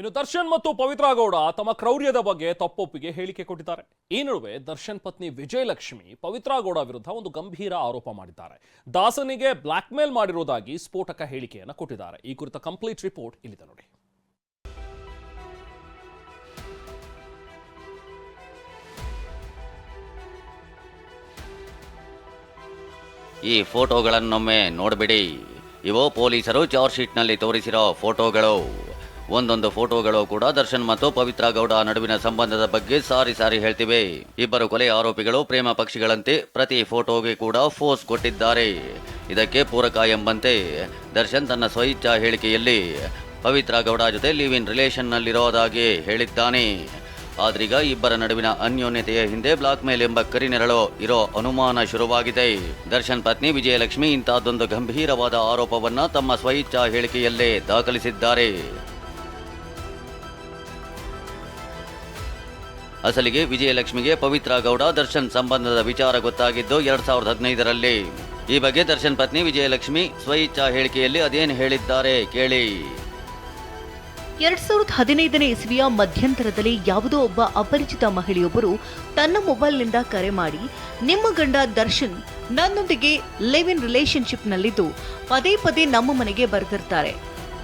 ಇನ್ನು ದರ್ಶನ್ ಮತ್ತು ಪವಿತ್ರ ಗೌಡ ತಮ್ಮ ಕ್ರೌರ್ಯದ ಬಗ್ಗೆ ತಪ್ಪೊಪ್ಪಿಗೆ ಹೇಳಿಕೆ ಕೊಟ್ಟಿದ್ದಾರೆ. ಈ ನಡುವೆ ದರ್ಶನ್ ಪತ್ನಿ ವಿಜಯಲಕ್ಷ್ಮಿ ಪವಿತ್ರ ಗೌಡ ವಿರುದ್ಧ ಒಂದು ಗಂಭೀರ ಆರೋಪ ಮಾಡಿದ್ದಾರೆ. ದಾಸನಿಗೆ ಬ್ಲಾಕ್ ಮೇಲ್ ಮಾಡಿರುವುದಾಗಿ ಸ್ಫೋಟಕ ಹೇಳಿಕೆಯನ್ನು ಕೊಟ್ಟಿದ್ದಾರೆ. ಈ ಕುರಿತ ಕಂಪ್ಲೀಟ್ ರಿಪೋರ್ಟ್ ಇಲ್ಲಿದೆ ನೋಡಿ. ಈ ಫೋಟೋಗಳನ್ನೊಮ್ಮೆ ನೋಡಬೇಡಿ. ಇವು ಪೊಲೀಸರು ಚಾರ್ಜ್ ಶೀಟ್ನಲ್ಲಿ ತೋರಿಸಿರೋ ಫೋಟೋಗಳು. ಒಂದೊಂದು ಫೋಟೋಗಳು ಕೂಡ ದರ್ಶನ್ ಮತ್ತು ಪವಿತ್ರ ಗೌಡ ನಡುವಿನ ಸಂಬಂಧದ ಬಗ್ಗೆ ಸಾರಿ ಸಾರಿ ಹೇಳ್ತಿವೆ. ಇಬ್ಬರು ಕೊಲೆ ಆರೋಪಿಗಳು ಪ್ರೇಮ ಪಕ್ಷಿಗಳಂತೆ ಪ್ರತಿ ಫೋಟೋಗೆ ಕೂಡ ಫೋಸ್ ಕೊಟ್ಟಿದ್ದಾರೆ. ಇದಕ್ಕೆ ಪೂರಕ ಎಂಬಂತೆ ದರ್ಶನ್ ತನ್ನ ಸ್ವಇಚ್ಛಾ ಹೇಳಿಕೆಯಲ್ಲಿ ಪವಿತ್ರ ಗೌಡ ಜೊತೆ ಲಿವ್ ಇನ್ ರಿಲೇಷನ್ನಲ್ಲಿರೋದಾಗಿ ಹೇಳಿದ್ದಾನೆ. ಆದ್ರೀಗ ಇಬ್ಬರ ನಡುವಿನ ಅನ್ಯೋನ್ಯತೆಯ ಹಿಂದೆ ಬ್ಲಾಕ್ ಮೇಲ್ ಎಂಬ ಕರಿನೆರಳು ಇರೋ ಅನುಮಾನ ಶುರುವಾಗಿದೆ. ದರ್ಶನ್ ಪತ್ನಿ ವಿಜಯಲಕ್ಷ್ಮಿ ಇಂತಹದ್ದೊಂದು ಗಂಭೀರವಾದ ಆರೋಪವನ್ನ ತಮ್ಮ ಸ್ವಇಚ್ಛಾ ಹೇಳಿಕೆಯಲ್ಲೇ ದಾಖಲಿಸಿದ್ದಾರೆ. ಅಸಲಿಗೆ ವಿಜಯಲಕ್ಷ್ಮಿಗೆ ಪವಿತ್ರ ಗೌಡ ದರ್ಶನ್ ಸಂಬಂಧದ ವಿಚಾರ ಗೊತ್ತಾಗಿದ್ದು ಎರಡ್ ಸಾವಿರದ ಹದಿನೈದರಲ್ಲಿ. ಈ ಬಗ್ಗೆ ದರ್ಶನ್ ಪತ್ನಿ ವಿಜಯಲಕ್ಷ್ಮಿ ಸ್ವಇಚ್ಛಾ ಹೇಳಿಕೆಯಲ್ಲಿ ಅದೇನು ಹೇಳಿದ್ದಾರೆ ಕೇಳಿ. ಎರಡ್ ಸಾವಿರದ ಹದಿನೈದನೇ ಇಸವಿಯ ಮಧ್ಯಂತರದಲ್ಲಿ ಯಾವುದೋ ಒಬ್ಬ ಅಪರಿಚಿತ ಮಹಿಳೆಯೊಬ್ಬರು ತನ್ನ ಮೊಬೈಲ್ನಿಂದ ಕರೆ ಮಾಡಿ, ನಿಮ್ಮ ಗಂಡ ದರ್ಶನ್ ನನ್ನೊಂದಿಗೆ ಲಿವ್ ಇನ್ ರಿಲೇಶನ್ಶಿಪ್ನಲ್ಲಿದ್ದು ಪದೇ ಪದೇ ನಮ್ಮ ಮನೆಗೆ ಬರೆದಿರ್ತಾರೆ.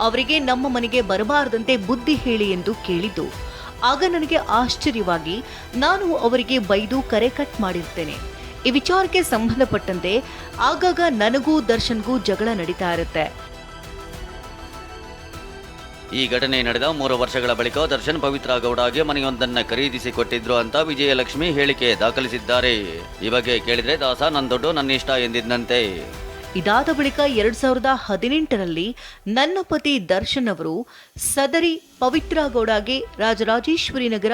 ಅವರಿಗೆ ನಮ್ಮ ಮನೆಗೆ ಬರಬಾರದಂತೆ ಬುದ್ಧಿ ಹೇಳಿ ಎಂದು ಕೇಳಿದ್ದು. ಆಗ ನನಗೆ ಆಶ್ಚರ್ಯವಾಗಿ ನಾನು ಅವರಿಗೆ ಬೈದು ಕರೆ ಕಟ್ ಮಾಡಿರ್ತೇನೆ. ಈ ವಿಚಾರಕ್ಕೆ ಸಂಬಂಧಪಟ್ಟಂತೆ ಆಗಾಗ ನನಗೂ ದರ್ಶನ್ಗೂ ಜಗಳ ನಡೀತಾ ಇರುತ್ತೆ. ಈ ಘಟನೆ ನಡೆದ ಮೂರು ವರ್ಷಗಳ ಬಳಿಕ ದರ್ಶನ್ ಪವಿತ್ರ ಗೌಡಗೆ ಮನೆಯೊಂದನ್ನ ಖರೀದಿಸಿ ಕೊಟ್ಟಿದ್ರು ಅಂತ ವಿಜಯಲಕ್ಷ್ಮಿ ಹೇಳಿಕೆ ದಾಖಲಿಸಿದ್ದಾರೆ. ಈ ಬಗ್ಗೆ ಕೇಳಿದ್ರೆ ದಾಸ ನನ್ನ ದೊಡ್ಡ ನನ್ನ ಇಷ್ಟ ಎಂದಿದ್ದಂತೆ ಇದಾದ ಬಳಿಕ ಎರಡ್ ಸಾವಿರದ ಹದಿನೆಂಟರಲ್ಲಿ ನನ್ನ ಪತಿ ದರ್ಶನ್ ಅವರು ಸದರಿ ಪವಿತ್ರ ಗೌಡಗೆ ರಾಜರಾಜೇಶ್ವರಿ ನಗರ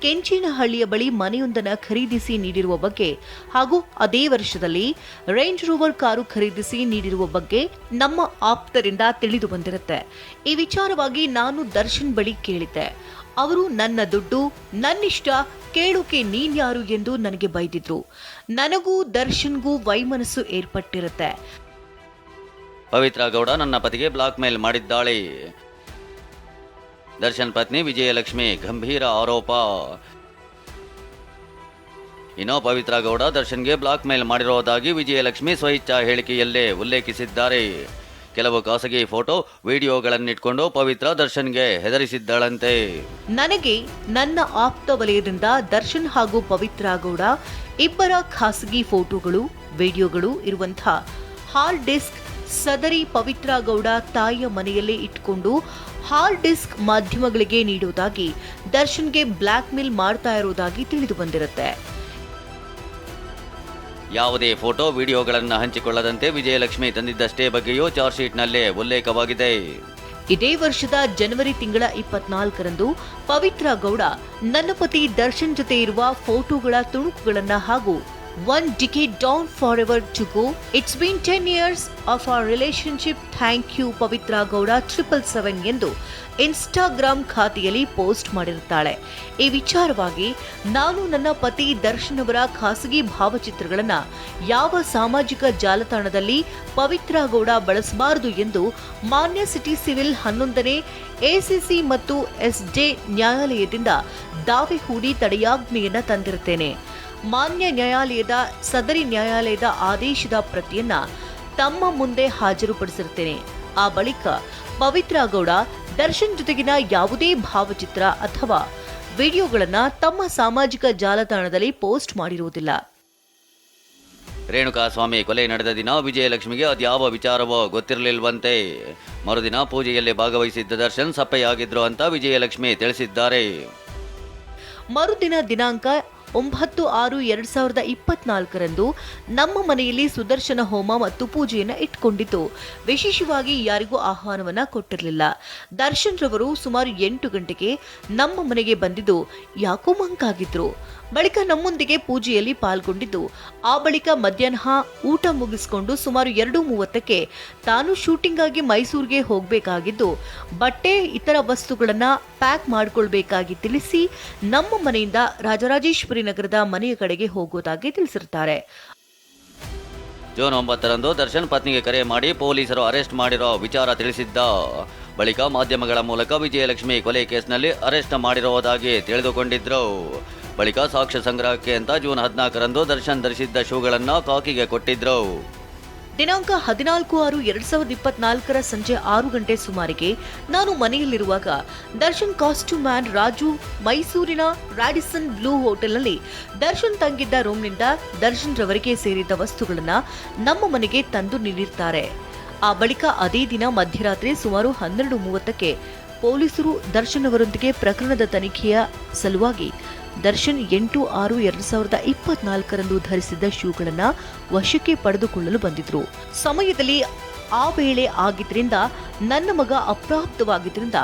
ಕೆಂಚಿನಹಳ್ಳಿಯ ಬಳಿ ಮನೆಯೊಂದನ್ನು ಖರೀದಿಸಿ ನೀಡಿರುವ ಬಗ್ಗೆ ಹಾಗೂ ಅದೇ ವರ್ಷದಲ್ಲಿ ರೇಂಜ್ ರೋವರ್ ಕಾರು ಖರೀದಿಸಿ ನೀಡಿರುವ ಬಗ್ಗೆ ನಮ್ಮ ಆಪ್ತರಿಂದ ತಿಳಿದು ಬಂದಿರುತ್ತೆ. ಈ ವಿಚಾರವಾಗಿ ನಾನು ದರ್ಶನ್ ಬಳಿ ಕೇಳಿದ್ದೆ. ಅವರು ನನ್ನ ದುಡ್ಡು, ನನ್ನಿಷ್ಟ, ಕೇಳೋಕೆ ನೀನ್ಯಾರು ಎಂದು ನನಗೆ ಬೈದಿದ್ರು. ನನಗೂ ದರ್ಶನ್ಗೂ ವೈಮನಸ್ಸು ಏರ್ಪಟ್ಟಿರುತ್ತೆ. ಪವಿತ್ರ ಗೌಡ ನನ್ನ ಪತಿಗೆ ಬ್ಲಾಕ್ ಮೇಲ್ ಮಾಡಿದ್ದಾಳೆ. ದರ್ಶನ್ ಪತ್ನಿ ವಿಜಯಲಕ್ಷ್ಮಿ ಗಂಭೀರ ಆರೋಪ. ಇನ್ನು ಪವಿತ್ರ ಗೌಡ ದರ್ಶನ್ಗೆ ಬ್ಲಾಕ್ ಮೇಲ್ ಮಾಡಿರೋದಾಗಿ ವಿಜಯಲಕ್ಷ್ಮಿ ಸ್ವಇಚ್ಛಾ ಹೇಳಿಕೆಯಲ್ಲೇ ಉಲ್ಲೇಖಿಸಿದ್ದಾರೆ. ಕೆಲವು ಖಾಸಗಿ ಫೋಟೋ, ವಿಡಿಯೋಗಳನ್ನಿಟ್ಕೊಂಡು ಪವಿತ್ರ ದರ್ಶನ್ಗೆ ಹೆದರಿಸಿದ್ದಾಳಂತೆ. ನನಗೆ ನನ್ನ ಆಪ್ತ ವಲಯದಿಂದ ದರ್ಶನ್ ಹಾಗೂ ಪವಿತ್ರ ಗೌಡ ಇಬ್ಬರ ಖಾಸಗಿ ಫೋಟೋಗಳು, ವಿಡಿಯೋಗಳು ಇರುವಂತಹ ಹಾರ್ಡ್ ಡಿಸ್ಕ್ ಸದರಿ ಪವಿತ್ರ ಗೌಡ ತಾಯಿಯ ಮನೆಯಲ್ಲೇ ಇಟ್ಕೊಂಡು ಹಾರ್ಡ್ ಡಿಸ್ಕ್ ಮಾಧ್ಯಮಗಳಿಗೆ ನೀಡುವುದಾಗಿ ದರ್ಶನ್ಗೆ ಬ್ಲ್ಯಾಕ್ ಮೇಲ್ ಮಾಡ್ತಾ ಇರುವುದಾಗಿ ತಿಳಿದು ಬಂದಿರುತ್ತೆ. ಯಾವುದೇ ಫೋಟೋ, ವಿಡಿಯೋಗಳನ್ನು ಹಂಚಿಕೊಳ್ಳದಂತೆ ವಿಜಯಲಕ್ಷ್ಮಿ ತಂದಿದ್ದಷ್ಟೇ ಬಗ್ಗೆಯೂ ಚಾರ್ಜ್ ಶೀಟ್ನಲ್ಲೇ ಉಲ್ಲೇಖವಾಗಿದೆ. ಇದೇ ವರ್ಷದ ಜನವರಿ ತಿಂಗಳ ಇಪ್ಪತ್ನಾಲ್ಕರಂದು ಪವಿತ್ರ ಗೌಡ ನನ್ನ ಪತಿ ದರ್ಶನ್ ಜೊತೆ ಇರುವ ಫೋಟೋಗಳ ತುಣುಕುಗಳನ್ನು ಹಾಗೂ decade down forever to go it's been ten years of our relationship thank you Gowda, Gowda triple seven ಎಂದು ಇನ್ಸ್ಟಾಗ್ರಾಮ್ ಖಾತೆಯಲ್ಲಿ ಪೋಸ್ಟ್ ಮಾಡಿರುತ್ತಾಳೆ. ಈ ವಿಚಾರವಾಗಿ ನಾನು ನನ್ನ ಪತಿ ದರ್ಶನ್ ಅವರ ಖಾಸಗಿ ಭಾವಚಿತ್ರಗಳನ್ನು ಯಾವ ಸಾಮಾಜಿಕ ಜಾಲತಾಣದಲ್ಲಿ ಪವಿತ್ರ ಗೌಡ ಬಳಸಬಾರದು ಎಂದು ಮಾನ್ಯ ಸಿಟಿ ಸಿವಿಲ್ ಹನ್ನೊಂದನೇ ಎಸಿಸಿ ಮತ್ತು ಎಸ್ಜೆ ನ್ಯಾಯಾಲಯದಿಂದ ದಾವೆ ಹೂಡಿ ತಡೆಯಾಜ್ಞೆಯನ್ನು ತಂದಿರುತ್ತೇನೆ. ಮಾನ್ಯ ನ್ಯಾಯಾಲಯದ ಸದರಿ ನ್ಯಾಯಾಲಯದ ಆದೇಶದ ಪ್ರತಿಯನ್ನ ತಮ್ಮ ಮುಂದೆ ಹಾಜರುಪಡಿಸಿರುತ್ತೇನೆ. ಆ ಬಳಿಕ ಪವಿತ್ರ ಗೌಡ ದರ್ಶನ್ ಜೊತೆಗಿನ ಯಾವುದೇ ಭಾವಚಿತ್ರ ಅಥವಾ ವಿಡಿಯೋಗಳನ್ನ ತಮ್ಮ ಸಾಮಾಜಿಕ ಜಾಲತಾಣದಲ್ಲಿ ಪೋಸ್ಟ್ ಮಾಡಿರುವುದಿಲ್ಲ. ರೇಣುಕಾ ಸ್ವಾಮಿ ಕೊಲೆ ನಡೆದ ದಿನ ವಿಜಯಲಕ್ಷ್ಮಿಗೆ ಅದ್ಯಾವ ವಿಚಾರವೋ ಗೊತ್ತಿರಲಿಲ್ವಂತೆ. ಮರುದಿನ ಪೂಜೆಯಲ್ಲಿ ಭಾಗವಹಿಸಿದ್ದ ದರ್ಶನ್ ಸಪ್ಪೆಯಾಗಿದ್ರು ಅಂತ ವಿಜಯಲಕ್ಷ್ಮಿ ತಿಳಿಸಿದ್ದಾರೆ. ಮರುದಿನ ದಿನಾಂಕ ಒಂಬತ್ತು ಆರು ಎರಡ್ ಸಾವಿರದ ಇಪ್ಪತ್ನಾಲ್ಕರಂದು ನಮ್ಮ ಮನೆಯಲ್ಲಿ ಸುದರ್ಶನ ಹೋಮ ಮತ್ತು ಪೂಜೆಯನ್ನು ಇಟ್ಕೊಂಡಿತು. ವಿಶೇಷವಾಗಿ ಯಾರಿಗೂ ಆಹ್ವಾನವನ್ನ ಕೊಟ್ಟಿರಲಿಲ್ಲ. ದರ್ಶನ್ ರವರು ಸುಮಾರು ಎಂಟು ಗಂಟೆಗೆ ನಮ್ಮ ಮನೆಗೆ ಬಂದಿದ್ದು ಯಾಕೋ ಮಂಕಾಗಿದ್ರು. ಬಳಿಕ ನಮ್ಮೊಂದಿಗೆ ಪೂಜೆಯಲ್ಲಿ ಪಾಲ್ಗೊಂಡಿದ್ದು, ಆ ಬಳಿಕ ಮಧ್ಯಾಹ್ನ ಊಟ ಮುಗಿಸಿಕೊಂಡು ಸುಮಾರು ಎರಡು ಮೂವತ್ತಕ್ಕೆ ತಾನು ಶೂಟಿಂಗ್ ಆಗಿ ಮೈಸೂರಿಗೆ ಹೋಗಬೇಕಾಗಿದ್ದು, ಬಟ್ಟೆ, ಇತರ ವಸ್ತುಗಳನ್ನು ಪ್ಯಾಕ್ ಮಾಡಿಕೊಳ್ಬೇಕಾಗಿ ತಿಳಿಸಿ ನಮ್ಮ ಮನೆಯಿಂದ ರಾಜರಾಜೇಶ್ವರಿ ನಗರದ ಮನೆಯ ಕಡೆಗೆ ಹೋಗೋದಾಗಿ ತಿಳಿಸಿರ್ತಾರೆ ಜೂನ್ ಒಂಬತ್ತರಂದು ದರ್ಶನ್ ಪತ್ನಿಗೆ ಕರೆ ಮಾಡಿ ಪೊಲೀಸರು ಅರೆಸ್ಟ್ ಮಾಡಿರೋ ವಿಚಾರ ತಿಳಿಸಿದ್ದ ಬಳಿಕ ಮಾಧ್ಯಮಗಳ ಮೂಲಕ ವಿಜಯಲಕ್ಷ್ಮಿ ಕೊಲೆ ಕೇಸ್ನಲ್ಲಿ ಅರೆಸ್ಟ್ ಮಾಡಿರುವುದಾಗಿ ತಿಳಿದುಕೊಂಡಿದ್ರು. ಬಳಿಕ ಸಾಕ್ಷ್ಯ ಸಂಗ್ರಹಕ್ಕೆ ಅಂತ ಜೂನ್ ಹದಿನಾಲ್ಕರಂದು ದರ್ಶನ್ ಧರಿಸಿದ್ದ ಶೂಗಳನ್ನು ಕಾಕಿಗೆ ಕೊಟ್ಟಿದ್ರು. ದಿನಾಂಕ ಹದಿನಾಲ್ಕು ಆರು ಎರಡ್ ಸಾವಿರದ ಇಪ್ಪತ್ನಾಲ್ಕರ ಸಂಜೆ ಆರು ಗಂಟೆ ಸುಮಾರಿಗೆ ನಾನು ಮನೆಯಲ್ಲಿರುವಾಗ ದರ್ಶನ್ ಕಾಸ್ಟ್ಯೂಮ್ ಮ್ಯಾನ್ ರಾಜು ಮೈಸೂರಿನ ರಾಡಿಸನ್ ಬ್ಲೂ ಹೋಟೆಲ್ನಲ್ಲಿ ದರ್ಶನ್ ತಂಗಿದ್ದ ರೂಮ್ನಿಂದ ದರ್ಶನ್ ರವರಿಗೆ ಸೇರಿದ್ದ ವಸ್ತುಗಳನ್ನು ನಮ್ಮ ಮನೆಗೆ ತಂದು ನೀಡಿರ್ತಾರೆ. ಆ ಬಳಿಕ ಅದೇ ದಿನ ಮಧ್ಯರಾತ್ರಿ ಸುಮಾರು ಹನ್ನೆರಡು ಮೂವತ್ತಕ್ಕೆ ಪೊಲೀಸರು ದರ್ಶನ್ ಅವರೊಂದಿಗೆ ಪ್ರಕರಣದ ತನಿಖೆಯ ಸಲುವಾಗಿ ದರ್ಶನ್ ಎಂಟು ಆರು ಎರಡು ಸಾವಿರದ ಇಪ್ಪತ್ನಾಲ್ಕರಂದು ಧರಿಸಿದ್ದ ಶೂಗಳನ್ನ ವಶಕ್ಕೆ ಪಡೆದುಕೊಳ್ಳಲು ಬಂದಿದ್ರು. ಸಮಯದಲ್ಲಿ ಆ ವೇಳೆ ಆಗಿದ್ದರಿಂದ ನನ್ನ ಮಗ ಅಪ್ರಾಪ್ತವಾಗಿದ್ದರಿಂದ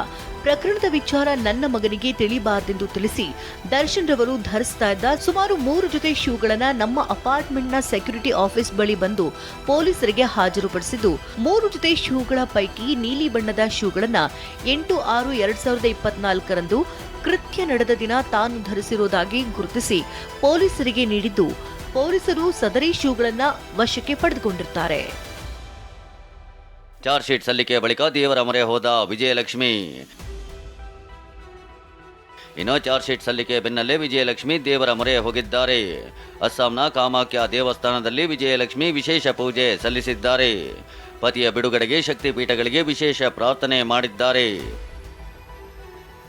ಪ್ರಕರಣದ ವಿಚಾರ ನನ್ನ ಮಗನಿಗೆ ತಿಳಿಬಾರದೆಂದು ತಿಳಿಸಿ ದರ್ಶನ್ ರವರು ಧರಿಸ್ತಾ ಇದ್ದ ಸುಮಾರು ಮೂರು ಜೊತೆ ಶೂಗಳನ್ನ ನಮ್ಮ ಅಪಾರ್ಟ್ಮೆಂಟ್ನ ಸೆಕ್ಯೂರಿಟಿ ಆಫೀಸ್ ಬಳಿ ಬಂದು ಪೊಲೀಸರಿಗೆ ಹಾಜರುಪಡಿಸಿದ್ದು. ಮೂರು ಜೊತೆ ಶೂಗಳ ಪೈಕಿ ನೀಲಿ ಬಣ್ಣದ ಶೂಗಳನ್ನ ಎಂಟು ಆರು ಎರಡ್ ಸಾವಿರದ ಇಪ್ಪತ್ನಾಲ್ಕರಂದು ಕೃತ್ಯ ನಡೆದ ದಿನ ತಾನು ಧರಿಸಿರುವುದಾಗಿ ಗುರುತಿಸಿ ಪೊಲೀಸರಿಗೆ ನೀಡಿದ್ದು, ಪೊಲೀಸರು ಸದರಿ ಶೂಗಳನ್ನ ವಶಕ್ಕೆ ಪಡೆದುಕೊಂಡಿರ್ತಾರೆ. ಚಾರ್ಜ್ ಶೀಟ್ ಸಲ್ಲಿಕೆ ಬಳಿಕ ದೇವರ ಮೊರೆ ಹೋದ ವಿಜಯಲಕ್ಷ್ಮಿ. ಇನ್ನು ಚಾರ್ಜ್ ಶೀಟ್ ಸಲ್ಲಿಕೆ ಬೆನ್ನಲ್ಲೇ ವಿಜಯಲಕ್ಷ್ಮಿ ದೇವರ ಮೊರೆ ಹೋಗಿದ್ದಾರೆ. ಅಸ್ಸಾಂನ ಕಾಮಾಖ್ಯ ದೇವಸ್ಥಾನದಲ್ಲಿ ವಿಜಯಲಕ್ಷ್ಮಿ ವಿಶೇಷ ಪೂಜೆ ಸಲ್ಲಿಸಿದ್ದಾರೆ. ಪತಿಯ ಬಿಡುಗಡೆಗೆ ಶಕ್ತಿಪೀಠಗಳಿಗೆ ವಿಶೇಷ ಪ್ರಾರ್ಥನೆ ಮಾಡಿದ್ದಾರೆ.